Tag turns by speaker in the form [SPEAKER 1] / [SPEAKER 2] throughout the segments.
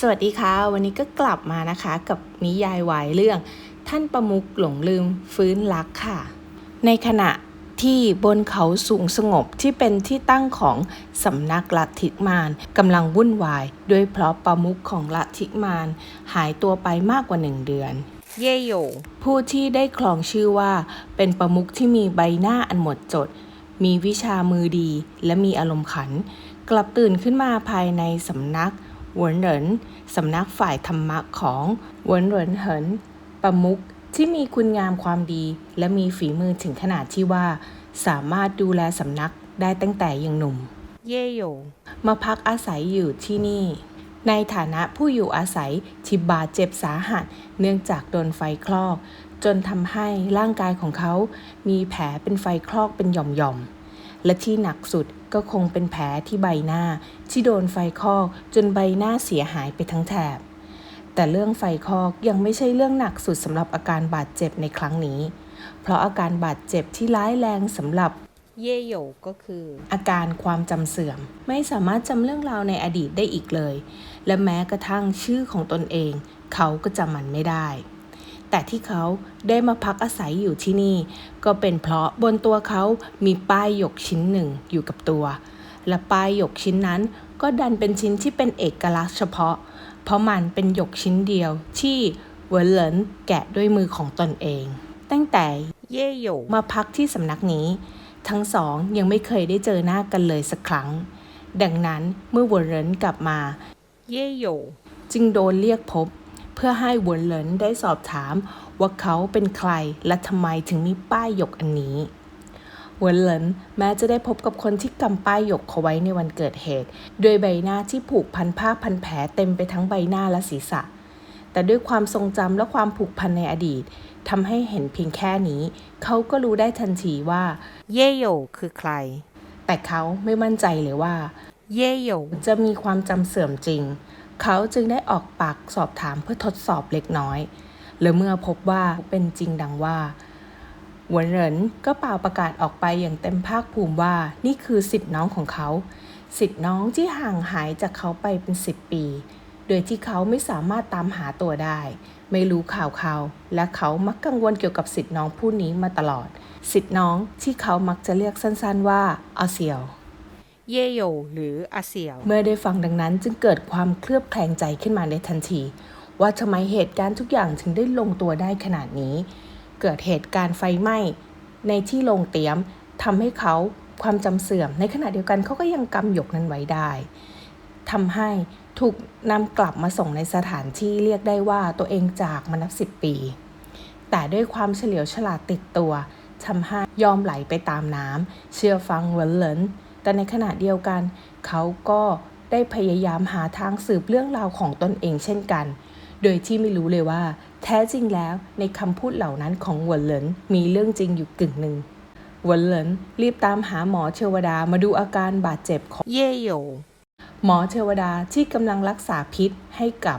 [SPEAKER 1] สวัสดีค่ะ วันนี้ก็กลับมานะคะกับนิยายวายเรื่อง ท่านประมุกหลงลืมฟื้นรักค่ะ ในขณะที่บนเขาสูงสงบที่เป็นที่ตั้งของสำนักลัทธิมารกำลังวุ่นวาย ด้วยเพราะประมุขของลัทธิมารหายตัวไปมากกว่าหนึ่งเดือน เย่โยผู้ที่ได้ครองชื่อว่า เป็นประมุขที่มีใบหน้าอันหมดจด มีวิชามือดีและมีอารมณ์ขัน กลับตื่นขึ้นมาภายในสำนัก หวนเหรินสำนักฝ่ายธรรมะของหวนเหรินเหินประมุขที่มีคุณงามความดี และมีฝีมือถึงขนาดที่ว่า สามารถดูแลสำนักได้ตั้งแต่ยังหนุ่ม เย่โยมาพักอาศัยอยู่ที่นี่ ในฐานะผู้อยู่อาศัยที่บาดเจ็บสาหัส เนื่องจากโดนไฟคลอก จนทำให้ร่างกายของเขา มีแผลเป็นไฟคลอกเป็นหย่อมๆ และที่หนักสุดก็คงเป็นแผลที่ใบหน้า ที่โดนไฟคอกจนใบหน้าเสียหายไปทั้งแถบ แต่เรื่องไฟคอกยังไม่ใช่เรื่องหนักสุดสำหรับอาการบาดเจ็บในครั้งนี้ เพราะอาการบาดเจ็บที่ร้ายแรงสำหรับเย่โยก็คือ อาการความจำเสื่อม ไม่สามารถจำเรื่องราวในอดีตได้อีกเลย และแม้กระทั่งชื่อของตนเอง เขาก็จำมันไม่ได้ แต่ที่เขาได้มาพักอาศัยอยู่ที่นี่ ก็เป็นเพราะบนตัวเขามีป้ายหยกชิ้นหนึ่งอยู่กับตัว และป้ายหยกชิ้นนั้นก็ดันเป็นชิ้นที่เป็นเอกลักษณ์เฉพาะ เพราะมันเป็นหยกชิ้นเดียวที่เวิร์เลนแกะด้วยมือของตนเอง ตั้งแต่เย่โยกมาพักที่สำนักนี้ ทั้งสองยังไม่เคยได้เจอหน้ากันเลยสักครั้ง ดังนั้นเมื่อเวิร์เลนกลับมา เย่โยกจึงโดนเรียกพบ เพื่อให้เวิร์เหลินได้สอบถามว่าเขาเป็นใครและทำไมถึงมีป้ายหยกอันนี้เวิร์เหลินแม้จะได้พบกับคนที่กำป้ายหยกเขาไว้ในวันเกิดเหตุ ด้วยใบหน้าที่ผูกพันผ้าพันแผลเต็มไปทั้งใบหน้าและศีรษะ แต่ด้วยความทรงจำและความผูกพันในอดีตทำให้เห็นเพียงแค่นี้ เขาก็รู้ได้ทันทีว่า เย่โยคือใคร แต่เขาไม่มั่นใจเลยว่า เย่โยจะมีความจำเสื่อมจริง เขาจึงได้ออกปากสอบถามเพื่อทดสอบเล็กน้อย และเมื่อพบว่าเป็นจริงดังว่าหวนเหรินก็เป่าประกาศออกไปอย่างเต็มภาคภูมิว่านี่คือสิทธิ์น้องของเขาสิทธิ์น้องที่ห่างหายจากเขาไปเป็นสิบปี โดยที่เขาไม่สามารถตามหาตัวได้ ไม่รู้ข่าวเขาและเขามักกังวลเกี่ยวกับสิทธิ์น้องผู้นี้มาตลอด สิทธิ์น้องที่เขามักจะเรียกสั้นๆว่าอาเซียว เย่โยหรืออาเซียว เมื่อได้ฟังดังนั้นจึงเกิดความเคลือบแคลงใจขึ้นมาในทันที ว่าทำไมเหตุการณ์ทุกอย่างถึงได้ลงตัวได้ขนาดนี้ เกิดเหตุการณ์ไฟไหม้ในที่โรงเตรียมทำให้เขาความจำเสื่อม ในขณะเดียวกันเขาก็ยังกำหยกนั้นไว้ได้ทำให้ถูกนำกลับมาส่งในสถานที่เรียกได้ว่าตัวเองจากมานับสิบปี แต่ด้วยความเฉลียวฉลาดติดตัวทำให้ยอมไหลไปตามน้ำเชื่อฟังเวินเลิน แต่ในขณะเดียวกัน เขาก็ได้พยายามหาทางสืบเรื่องราวของตนเองเช่นกัน โดยที่ไม่รู้เลยว่า แท้จริงแล้วในคำพูดเหล่านั้นของเวินเหลินมีเรื่องจริงอยู่กึ่งหนึ่งเวินเหลินรีบตามหาหมอเทวดามาดูอาการบาดเจ็บของเย่โยหมอเทวดาที่กำลังรักษาพิษให้กับ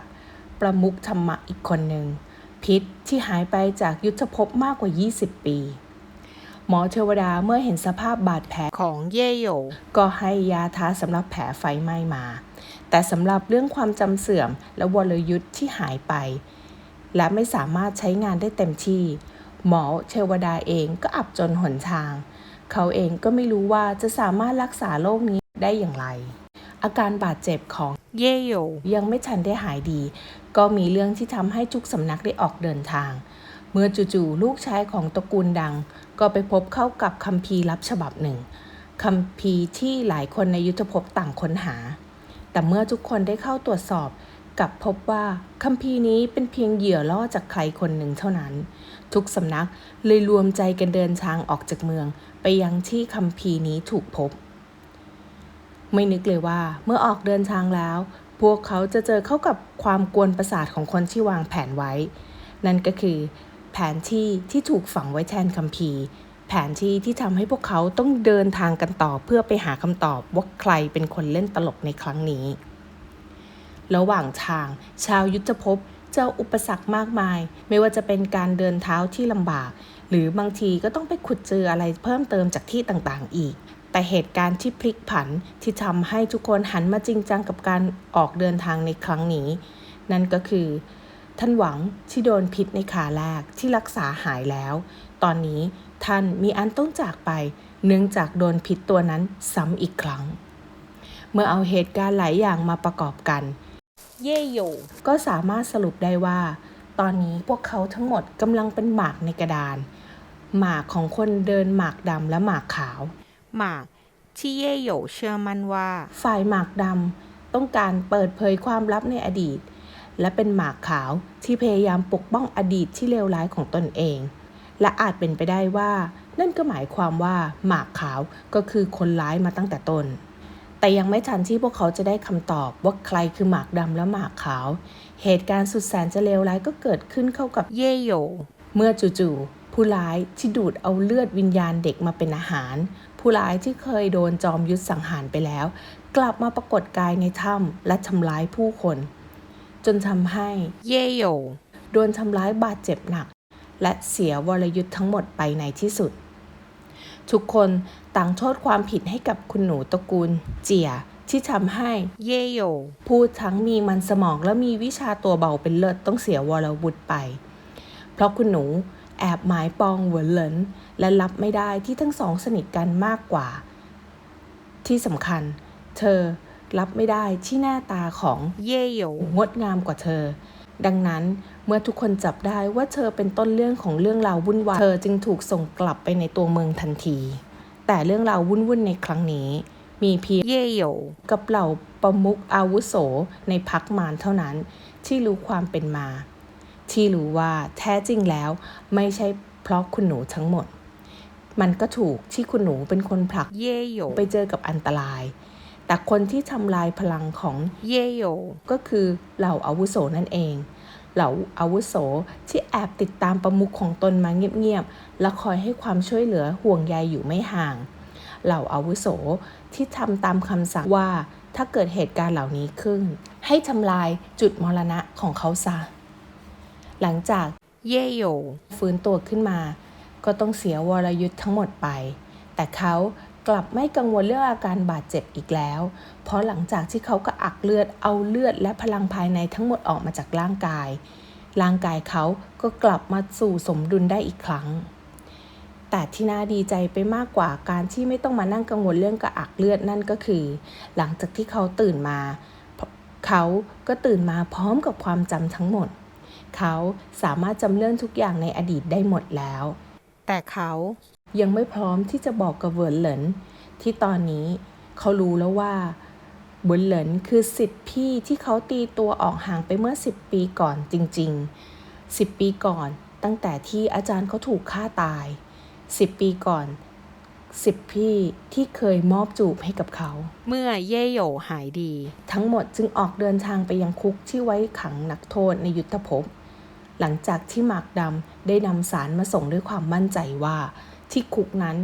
[SPEAKER 1] ประมุขธรรมะอีกคนหนึ่งพิษที่หายไปจากยุทธภพมากกว่า 20 ปี หมอเทวดาเมื่อเห็นสภาพบาดแผลของเย่โยก็ให้ยาทาสำหรับแผลไฟไหม้มา แต่สำหรับเรื่องความจำเสื่อมและวรยุทธ์ที่หายไป และไม่สามารถใช้งานได้เต็มที่ หมอเทวดาเองก็อับจนหนทาง เขาเองก็ไม่รู้ว่าจะสามารถรักษาโรคนี้ได้อย่างไร อาการบาดเจ็บของเย่โยยังไม่ทันได้หายดี ก็มีเรื่องที่ทำให้ทุกสำนักได้ออกเดินทางเมื่อจู่ๆลูกชายของตระกูลดัง ก็ไปพบเข้ากับคัมภีร์ลับฉบับหนึ่งคัมภีร์ที่หลายคนในยุทธภพต่างค้นหา แต่เมื่อทุกคนได้เข้าตรวจสอบกลับพบว่าคัมภีร์นี้เป็นเพียงเหยื่อล่อจากใครคนหนึ่งเท่านั้น ทุกสำนักเลยรวมใจกันเดินทางออกจากเมือง ไปยังที่คัมภีร์นี้ถูกพบ ไม่นึกเลยว่าเมื่อออกเดินทางแล้ว พวกเขาจะเจอเข้ากับความกวนประสาทของคนที่วางแผนไว้ นั่นก็คือ ผนที่ที่ถูกฝังไว้แทนคัมภีร์ แผนที่ที่ทำให้พวกเขาต้องเดินทางกันต่อเพื่อไปหาคำตอบว่าใครเป็นคนเล่นตลกในครั้งนี้ ระหว่างทาง ชาวยุทธภพเจออุปสรรคมากมาย ไม่ว่าจะเป็นการเดินเท้าที่ลำบาก หรือบางทีก็ต้องไปขุดเจออะไรเพิ่มเติมจากที่ต่างๆอีกแแต่เหตุการณ์ที่พลิกผันที่ทำให้ทุกคนหันมาจริงจังกับการออกเดินทางในครั้งนี้ นั่นก็คือ ท่านหวังที่โดนพิษในขาแรกที่รักษาหายแล้ว ตอนนี้ท่านมีอันต้องจากไป เนื่องจากโดนพิษตัวนั้นซ้ำอีกครั้ง เมื่อเอาเหตุการณ์หลายอย่างมาประกอบกัน เย่โยก็สามารถสรุปได้ว่า ตอนนี้พวกเขาทั้งหมดกำลังเป็นหมากในกระดาน หมากของคนเดินหมากดำและหมากขาว
[SPEAKER 2] หมากที่เย่โยเชื่อมั่นว่า
[SPEAKER 1] ฝ่ายหมากดำต้องการเปิดเผยความลับในอดีต และเป็นหมากขาวที่พยายามปกป้องอดีตที่เลวร้ายของตนเอง และอาจเป็นไปได้ว่า นั่นก็หมายความว่าหมากขาวก็คือคนร้ายมาตั้งแต่ต้นแต่ยังไม่ทันที่พวกเขาจะได้คำตอบว่าใครคือหมากดำและหมากขาว เหตุการณ์สุดแสนจะเลวร้ายก็เกิดขึ้นเข้ากับ
[SPEAKER 2] เย่โย
[SPEAKER 1] เมื่อจู่ๆผู้ร้ายที่ดูดเอาเลือดวิญญาณเด็กมาเป็นอาหาร ผู้ร้ายที่เคยโดนจอมยุทธสังหารไปแล้ว กลับมาปรากฏกายในถ้ำและทำร้ายผู้คน จนทำให้
[SPEAKER 2] เย่โย
[SPEAKER 1] โดนทำร้ายบาดเจ็บหนัก และเสียวรยุทธ์ทั้งหมดไปในที่สุด ทุกคนต่างโทษความผิดให้กับคุณหนูตระกูล เจียที่ทำให้
[SPEAKER 2] เย่โย
[SPEAKER 1] ผู้ทั้งมีมันสมองและมีวิชาตัวเบาเป็นเลิศต้องเสียวรวุฒิไป เพราะคุณหนูแอบหมายปองเหวินเหลินและรับไม่ได้ที่ทั้งสองสนิทกันมากกว่า ที่สำคัญ เธอ รับไม่ได้ที่หน้าตาของ
[SPEAKER 2] เย่โย
[SPEAKER 1] งดงามกว่าเธอ ดังนั้นเมื่อทุกคนจับได้ว่าเธอเป็นต้นเรื่องของเรื่องราววุ่นวายเธอจึงถูกส่งกลับไปในตัวเมืองทันที แต่เรื่องราววุ่นๆในครั้งนี้ มีเพียง
[SPEAKER 2] เย่โย
[SPEAKER 1] กับเหล่าประมุขอาวุโสในพักมารเท่านั้น ที่รู้ความเป็นมา ที่รู้ว่าแท้จริงแล้วไม่ใช่เพราะคุณหนูทั้งหมด มันก็ถูกที่คุณหนูเป็นคนผลัก
[SPEAKER 2] เย่โย
[SPEAKER 1] ไปเจอกับอันตราย แต่คนที่ทำลายพลังของ
[SPEAKER 2] เยโย
[SPEAKER 1] ก็คือเหล่าอาวุโสนั่นเอง เหล่าอาวุโสที่แอบติดตามประมุขของตนมาเงียบๆและคอยให้ความช่วยเหลือห่วงใยอยู่ไม่ห่าง เหล่าอาวุโสที่ทำตามคำสั่งว่าถ้าเกิดเหตุการณ์เหล่านี้ขึ้น ให้ทำลายจุดมรณะของเขาซะ หลังจาก
[SPEAKER 2] เย่โย
[SPEAKER 1] ฟื้นตัวขึ้นมา ก็ต้องเสียวรยุทธ์ทั้งหมดไป แต่เขา กลับไม่กังวลเรื่องอาการบาดเจ็บอีกแล้ว เพราะหลังจากที่เขากระอักเลือดเอาเลือดและพลังภายในทั้งหมดออกมาจากร่างกาย ร่างกายเขาก็กลับมาสู่สมดุลได้อีกครั้ง แต่ที่น่าดีใจไปมากกว่าการที่ไม่ต้องมานั่งกังวลเรื่องกระอักเลือดนั่นก็คือ หลังจากที่เขาตื่นมา เขาก็ตื่นมาพร้อมกับความจำทั้งหมด เขาสามารถจำเรื่องทุกอย่างในอดีตได้หมดแล้ว
[SPEAKER 2] แต่เขา
[SPEAKER 1] ยังไม่พร้อมที่จะบอกกับเหวินเหลินที่ตอนนี้เขารู้แล้วว่าเหวินเหลินคือสิทธิพี่ที่เขาตีตัวออกห่างไปเมื่อ 10 ปีก่อนจริง ๆ 10 ปีก่อนตั้งแต่ที่อาจารย์เขาถูกฆ่าตาย 10 ปีก่อน 10 พี่ที่เคยมอบจูบให้กับเขา
[SPEAKER 2] เมื่อเย่โยหายดี
[SPEAKER 1] ทั้งหมดจึงออกเดินทางไปยังคุกที่ไว้ขังนักโทษในยุทธภพ หลังจากที่หมากดำ ได้นำสารมาส่งด้วยความมั่นใจว่า ที่คุกนั้น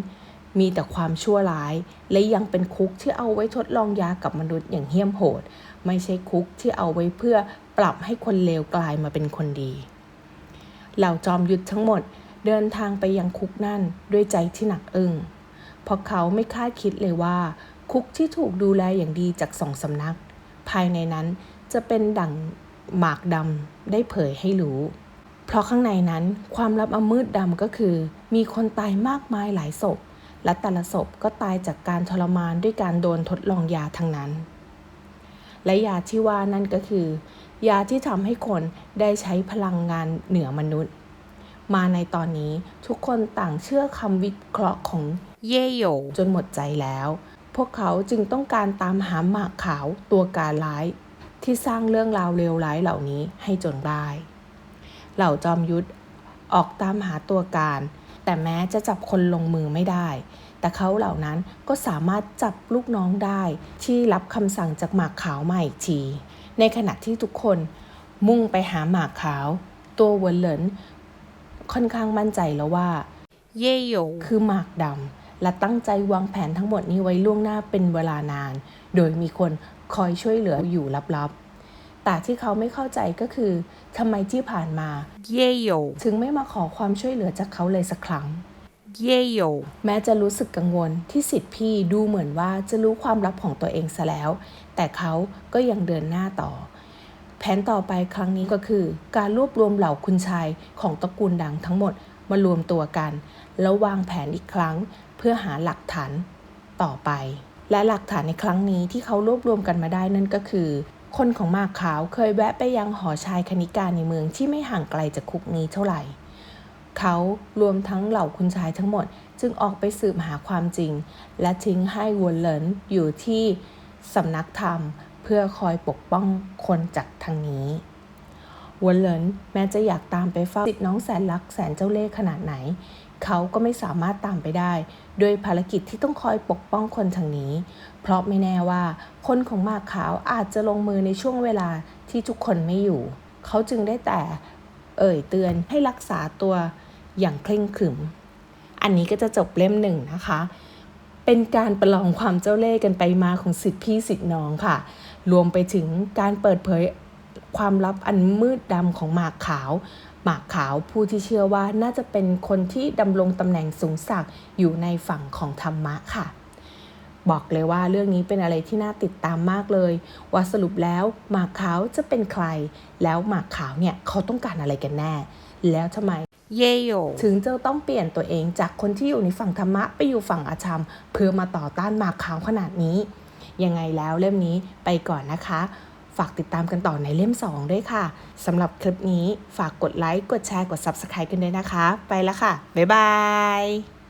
[SPEAKER 1] มีแต่ความชั่วร้าย และยังเป็นคุกที่เอาไว้ทดลองยากับมนุษย์อย่างเหี้ยมโหด ไม่ใช่คุกที่เอาไว้เพื่อปรับให้คนเลวกลายมาเป็นคนดี เหล่าจอมยุทธทั้งหมดเดินทางไปยังคุกนั่นด้วยใจที่หนักอึ้งเพราะเขาไม่คาดคิดเลยว่า คุกที่ถูกดูแลอย่างดีจากสองสำนัก ภายในนั้นจะเป็นดั่งหมากดำได้เผยให้รู้ เพราะข้างในนั้นความลับอมืดดำก็คือ มีคนตายมากมายหลายศพ และแต่ละศพก็ตายจากการทรมานด้วยการโดนทดลองยาทั้งนั้น และยาที่ว่านั่นก็คือ ยาที่ทำให้คนได้ใช้พลังงานเหนือมนุษย์ มาในตอนนี้ทุกคนต่างเชื่อคำวิเคราะห์ของ
[SPEAKER 2] เย่โย
[SPEAKER 1] จนหมดใจแล้ว พวกเขาจึงต้องการตามหาหมากขาวตัวการร้าย ที่สร้างเรื่องราวเลวร้ายเหล่านี้ให้จนได้ เหล่าจอมยุทธออกตามหาตัวการ แต่แม้จะจับคนลงมือไม่ได้ แต่เขาเหล่านั้นก็สามารถจับลูกน้องได้ ที่รับคำสั่งจากหมากขาวมาอีกที ในขณะที่ทุกคนมุ่งไปหาหมากขาว ตัวเหวินเหลินค่อนข้างมั่นใจแล้วว่า
[SPEAKER 2] เย่โย
[SPEAKER 1] คือหมากดำและตั้งใจวางแผนทั้งหมดนี้ไว้ล่วงหน้าเป็นเวลานาน โดยมีคนคอยช่วยเหลืออยู่ลับๆ แต่ที่เขาไม่เข้าใจก็คือทำไมที่ผ่านมา
[SPEAKER 2] เย่โย
[SPEAKER 1] ถึงไม่มาขอความช่วยเหลือจากเขาเลยสักครั้ง
[SPEAKER 2] เย่โย
[SPEAKER 1] แม้จะรู้สึกกังวลที่สิทธิ์พี่ดูเหมือนว่าจะรู้ความลับของตัวเองซะแล้ว แต่เขาก็ยังเดินหน้าต่อ แผนต่อไปครั้งนี้ก็คือ การรวบรวมเหล่าคุณชายของตระกูลดังทั้งหมดมารวมตัวกัน แล้ววางแผนอีกครั้งเพื่อหาหลักฐานต่อไป และหลักฐานในครั้งนี้ที่เขารวบรวมกันมาได้นั่นก็คือ คนของหมากขาวเคยแวะไปยังหอชายคณิกาในเมืองที่ไม่ห่างไกลจากคุกนี้เท่าไหร่ เขารวมทั้งเหล่าคุณชายทั้งหมดจึงออกไปสืบหาความจริง และทิ้งให้วนเหลินอยู่ที่สำนักธรรม เพื่อคอยปกป้องคนจากทางนี้ วนเหลินแม้จะอยากตามไปเฝ้าสิทธิ์น้องแสนรักแสนเจ้าเล่ห์ขนาดไหน เขาก็ไม่สามารถตามไปได้ ด้วยภารกิจที่ต้องคอยปกป้องคนทางนี้ เพราะไม่แน่ว่า คนของหมากขาวอาจจะลงมือในช่วงเวลาที่ทุกคนไม่อยู่ เขาจึงได้แต่เอ่ยเตือนให้รักษาตัวอย่างเคร่งขรึม อันนี้ก็จะจบเล่มหนึ่งนะคะ เป็นการประลองความเจ้าเล่ห์กันไปมาของสิทธิพี่สิทธิน้องค่ะ รวมไปถึงการเปิดเผย ความลับอันมืดดำของหมากขาว หมากขาวผู้ที่เชื่อว่าน่าจะเป็นคนที่ดำรงตำแหน่งสูงสักดิ์อยู่ในฝั่งของธรรมะค่ะ บอกเลยว่าเรื่องนี้เป็นอะไรที่น่าติดตามมากเลย ว่าสรุปแล้วหมากขาวจะเป็นใคร แล้วหมากขาวเนี่ยเขาต้องการอะไรกันแน่ แล้วทำไม
[SPEAKER 2] เย่โย
[SPEAKER 1] ถึงจะต้องเปลี่ยนตัวเองจากคนที่อยู่ในฝั่งธรรมะไปอยู่ฝั่งอาธรรมเพื่อมาต่อต้านหมากขาวขนาดนี้ ยังไงแล้วเล่มนี้ไปก่อนนะคะ ฝากติดตามกันต่อในเล่ม 2 ด้วยค่ะสำหรับคลิปนี้ฝากกดไลค์ กดแชร์ กด Subscribe กันด้วยนะคะ ไปแล้วค่ะ บ๊ายบาย